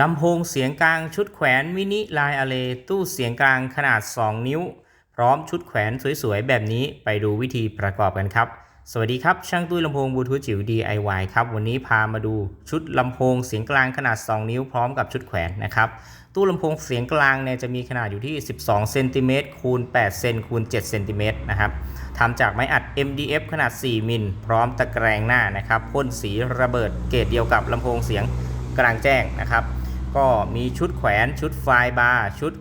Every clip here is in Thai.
ลำโพงเสียงกลางชุดแขวนมินิลายอะเลตู้เสียงกลางขนาด 2 นิ้ว พร้อมชุดแขวนสวยๆ แบบนี้ไปดูวิธีประกอบกันครับ สวัสดีครับ ช่างตุ้ยลำโพงบลูทูธจิ๋ว DIY ครับ วันนี้พามาดูชุดลำโพงเสียงกลางขนาด 2 นิ้ว พร้อมกับชุดแขวนนะครับ ตู้ลำโพงเสียงกลางเนี่ยจะมีขนาดอยู่ที่ 12เซนติเมตรคูณ8เซนคูณ7เซนติเมตรนะครับทำจากไม้อัด MDF ขนาด 4 มิลพร้อมตะแกรงหน้านะครับพ่นสีระเบิดเกรดเดียวกับลำโพงเสียงกลางแจ้งนะครับ ก็มีชุดแขวนชุดไฟบาร์ชุด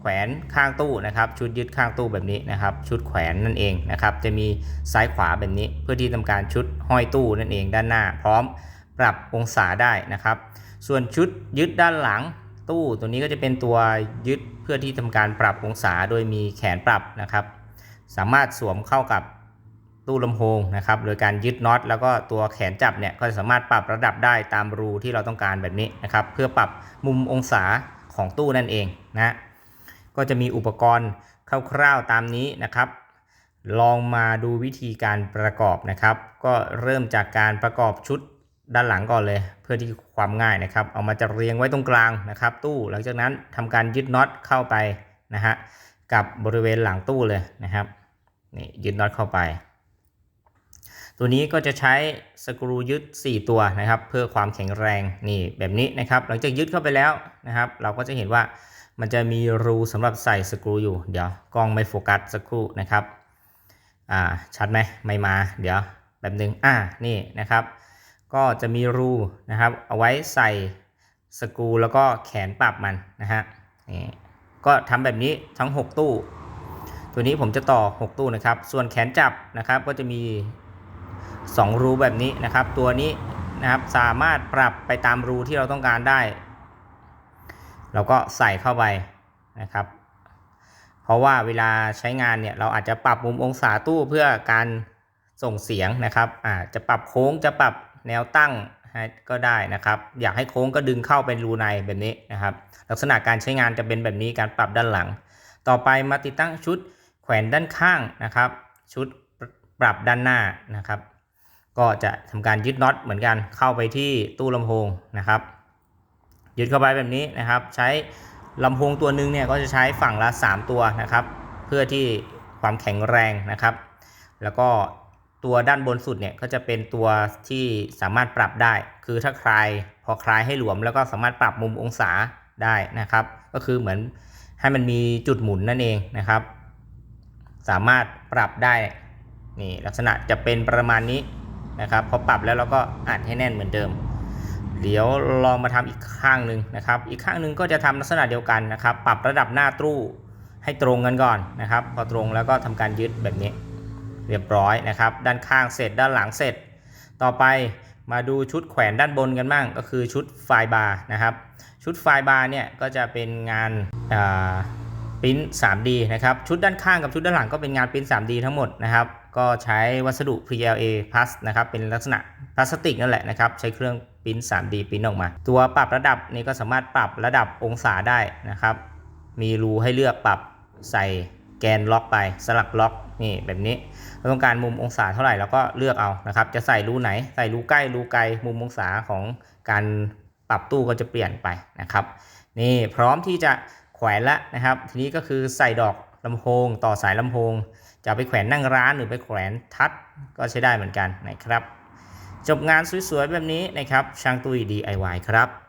แขวนข้างตู้นะครับ ชุดยึดข้างตู้แบบนี้นะครับ ชุดแขวนนั่นเองนะครับ จะมีซ้ายขวาแบบนี้ เพื่อที่ทำการชุดห้อยตู้นั่นเองด้านหน้า พร้อมปรับองศาได้นะครับ ส่วนชุดยึดด้านหลังตู้ตัวนี้ก็จะเป็นตัวยึดเพื่อที่ทำการปรับองศาโดยมีแขนปรับนะครับ สามารถสวมเข้ากับ ตู้ลำโพงนะครับโดยการยึดน็อตแล้วก็ตัวแขนจับเนี่ยก็สามารถปรับระดับได้ตามรูที่เราต้องการแบบนี้นะครับเพื่อปรับมุมองศาของตู้นั่นเองนะก็จะมีอุปกรณ์คร่าวๆตามนี้นะครับ ลองมาดูวิธีการประกอบนะครับ ก็เริ่มจากการประกอบชุดด้านหลังก่อนเลย เพื่อที่ความง่ายนะครับ เอามาจะเรียงไว้ตรงกลางนะครับ ตู้หลังจากนั้นทำการยึดน็อตเข้าไปนะฮะกับบริเวณหลังตู้เลยนะครับนี่ยึดน็อตเข้าไป ตัวนี้ก็จะใช้สกรูยึด 4 ตัวนะครับ เพื่อความแข็งแรงนี่แบบนี้นะครับ หลังจากยึดเข้าไปแล้วนะครับ เราก็จะเห็นว่ามันจะมีรูสำหรับใส่สกรูอยู่ เดี๋ยวกล้องไม่โฟกัสสักครู่นะครับอ่าชัดไหมไม่มา เดี๋ยวแบบนึงอ่านี่นะครับ ก็จะมีรูนะครับ เอาไว้ใส่สกรูแล้วก็แขนปรับมันนะฮะนี่ก็ทำแบบนี้ทั้ง 6 ตู้ ตัวนี้ผมจะต่อ 6 ตู้นะครับ ส่วนแขนจับนะครับก็จะมี 2 รูแบบนี้นะครับ ตัวนี้นะครับสามารถปรับไปตามรูที่เราต้องการได้ เราก็ใส่เข้าไปนะครับ เพราะว่าเวลาใช้งานเนี่ยเราอาจจะปรับมุมองศาตู้เพื่อการส่งเสียงนะครับอาจะปรับโค้งจะปรับแนวตั้งก็ได้นะครับ อยากให้โค้งก็ดึงเข้าเป็นรูในแบบนี้นะครับ ลักษณะการใช้งานจะเป็นแบบนี้การปรับด้านหลัง ต่อไปมาติดตั้งชุดแขวนด้านข้างนะครับ ชุดปรับด้านหน้านะครับ ก็จะทำการยึดน็อตเหมือนกันเข้าไปที่ตู้ลำโพงนะครับ ยึดเข้าไปแบบนี้นะครับ ใช้ลำโพงตัวหนึ่งเนี่ยก็จะใช้ฝั่งละ 3 ตัวนะครับ เพื่อที่ความแข็งแรงนะครับ แล้วก็ตัวด้านบนสุดเนี่ยก็จะเป็นตัวที่สามารถปรับได้ คือถ้าคลายพอคลายให้หลวม แล้วก็สามารถปรับมุมองศาได้นะครับ ก็คือเหมือนให้มันมีจุดหมุนนั่นเองนะครับ สามารถปรับได้นี่ลักษณะจะเป็นประมาณนี้ นะครับพอปรับแล้วเราก็อัดให้แน่นเหมือนเดิม เดี๋ยวลองมาทำอีกข้างหนึ่งนะครับ อีกข้างหนึ่งก็จะทำลักษณะเดียวกันนะครับ ปรับระดับหน้าตู้ให้ตรงกันก่อนนะครับ พอตรงแล้วก็ทำการยึดแบบนี้ เรียบร้อยนะครับ ด้านข้างเสร็จด้านหลังเสร็จ ต่อไปมาดูชุดแขวนด้านบนกันบ้างก็คือชุดไฟบาร์นะครับ ชุดไฟบาร์เนี่ยก็จะเป็นงานปริ้น 3D นะครับ ชุดด้านข้างกับชุดด้านหลังก็เป็นงานปริ้น 3D ทั้งหมดนะครับ ก็ใช้วัสดุ PLA Plus นะครับเป็นลักษณะพลาสติกนั่นแหละนะครับใช้เครื่องปิ้น 3D ปิ้นออกมา ตัวปรับระดับนี่ก็สามารถปรับระดับองศาได้นะครับ มีรูให้เลือกปรับใส่แกนล็อกไปสลักล็อกนี่แบบนี้เราต้องการมุมองศาเท่าไหร่เราก็เลือกเอานะครับ จะใส่รูไหนใส่รูใกล้รูไกลมุมองศาของการปรับตู้ก็จะเปลี่ยนไปนะครับ นี่พร้อมที่จะแขวนแล้วนะครับ ทีนี้ก็คือใส่ดอก ลำโพง ต่อสายลำโพง จะไปแขวนนั่งร้านหรือไปแขวนทัดก็ใช้ได้เหมือนกันนะครับ จบงานสวยๆแบบนี้นะครับช่างตุ้ย DIY ครับ